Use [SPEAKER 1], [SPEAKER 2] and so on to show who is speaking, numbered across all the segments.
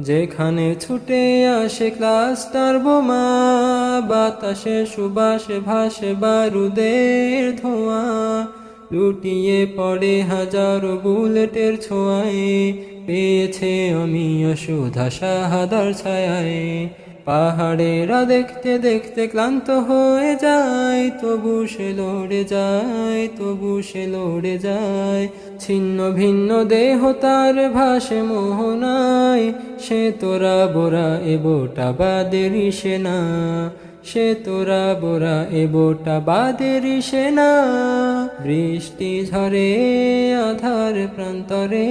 [SPEAKER 1] যেখানে ছুটে আসে ক্লাস্টার বোমা। বাতাসে, সুবাসে, ভাসে বারুদের ধোঁয়া। লুটিয়ে পড়ে হাজার বুলেটের ছোঁয়ায়। পেয়েছে আমি অসুধা সাহাদার ছায়ায়। পাহাড়েরা দেখতে দেখতে ক্লান্ত হয়ে যায়, তবু সে লড়ে যায়, তবু সে লড়ে যায়। ছিন্ন ভিন্ন দেহ তার ভাসে মোহনায়, সে তোরা বোরা এবটা বাদের সেনা। সে তোরা বোরা এবটা বাদের সেনা। বৃষ্টি ঝরে আধার প্রান্তরে,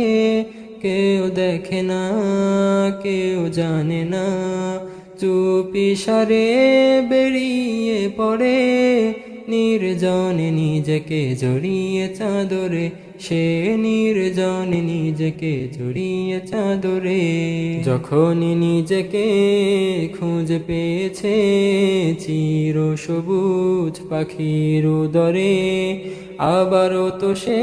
[SPEAKER 1] কেউ দেখে না, কেউ জানে না। চুপি সারে বেরিয়ে পড়ে। নির্জনে নিজেকে জড়িয়ে চাদরে, সে নির্জনে নিজেকে জড়িয়ে চাদরে। যখনই নিজেকে খুঁজে পেয়েছে চির সবুজ পাখির উদরে, আবারও তো সে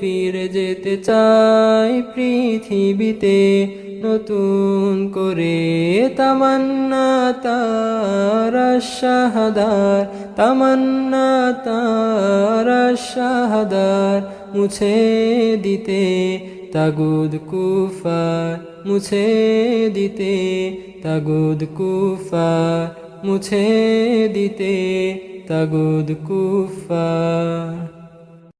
[SPEAKER 1] ফিরে যেতে চায় পৃথিবীতে। নতুন করে তামান্না তার শাহাদার তামান্না তার শাহাদার মুছে দিতে তাগুদ কুফার মুছে দিতে তাগুদ কুফার মুছে দিতে তাগুদ কুফার